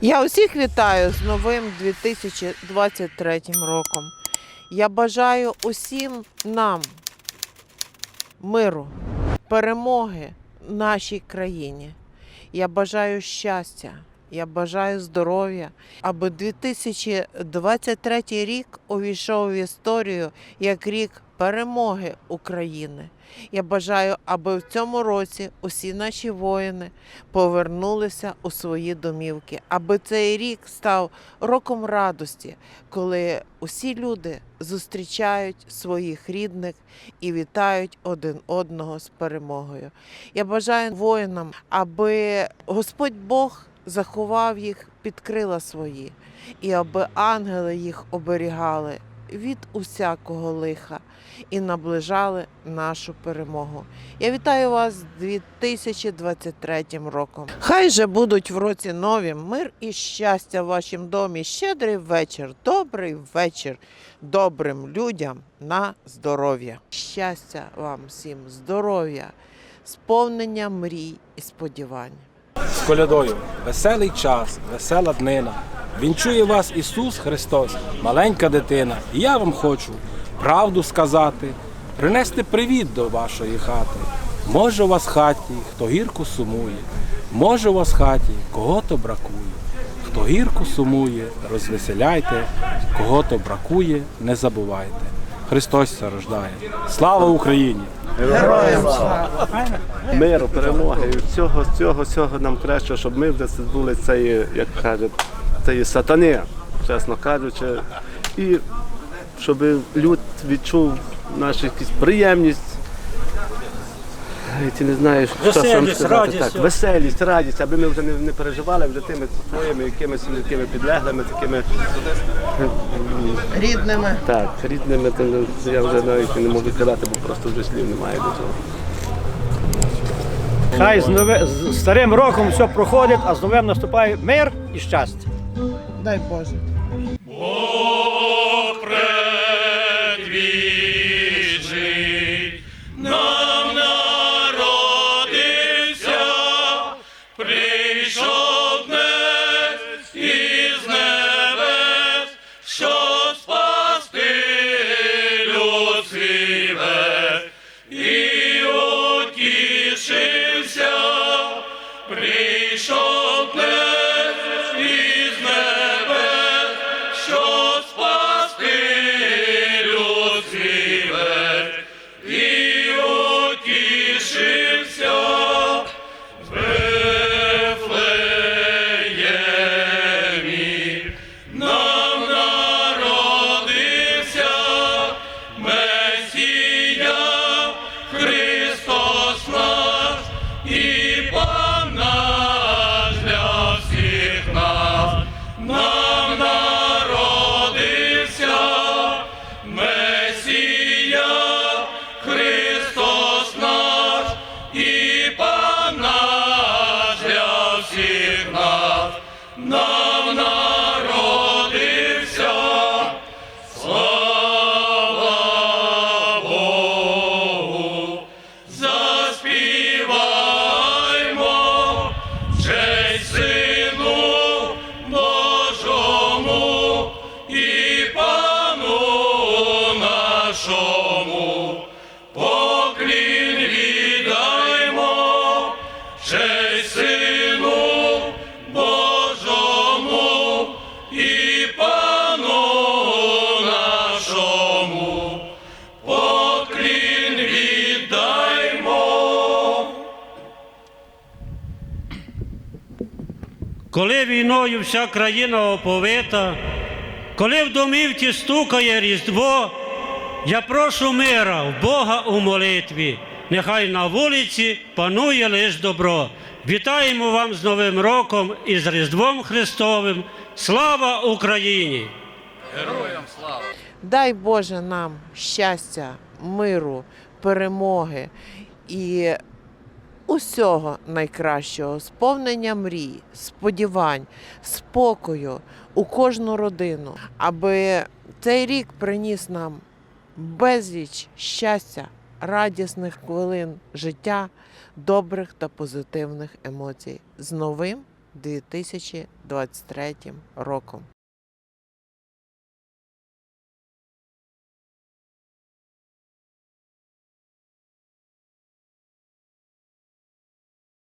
Я усіх вітаю з новим 2023 роком. Я бажаю усім нам миру, перемоги нашій країні. Я бажаю щастя, я бажаю здоров'я, аби 2023 рік увійшов в історію як рік перемоги України. Я бажаю, аби в цьому році усі наші воїни повернулися у свої домівки, аби цей рік став роком радості, коли усі люди зустрічають своїх рідних і вітають один одного з перемогою. Я бажаю воїнам, аби Господь Бог заховав їх під крила свої, і аби ангели їх оберігали від усякого лиха і наближали нашу перемогу. Я вітаю вас з 2023 роком. Хай же будуть в році нові мир і щастя в вашім домі. Щедрий вечір, добрий вечір добрим людям на здоров'я. Щастя вам всім, здоров'я, сповнення мрій і сподівань. з колядою. Веселий час, весела днина. Вінчує вас Ісус Христос, маленька дитина. І я вам хочу правду сказати, принести привіт до вашої хати. Може у вас хаті, хто гірко сумує, може у вас хаті, кого-то бракує. Хто гірко сумує, розвеселяйте, кого-то бракує, не забувайте. Христос це рождає. Слава Україні! Героям слава! миру, перемоги. Всього, всього, всього нам краще, щоб ми вже були цієї, як кажуть, цієї сатани, чесно кажучи, і щоб люд відчув нашу якусь приємність. Я не знаю, що Веселість, сам сказати. радість. Так, веселість, радість, аби ми вже не, не переживали вже тими своїми якимись такими підлеглими, такими Рідними. так, рідними, то я вже навіть не можу казати, бо просто вже слів немає до цього. Хай з, нове, з старим роком все проходить, а з новим наступає мир і щастя. Дай Боже. Коли війною вся країна оповита, коли в домівці стукає Різдво, я прошу мира в Бога у молитві, нехай на вулиці панує лиш добро. Вітаємо вам з Новим роком і з Різдвом Христовим. Слава Україні! Героям слава! Дай Боже нам щастя, миру, перемоги і усього найкращого, сповнення мрій, сподівань, спокою у кожну родину, аби цей рік приніс нам безліч щастя, радісних хвилин життя, добрих та позитивних емоцій з новим 2023 роком.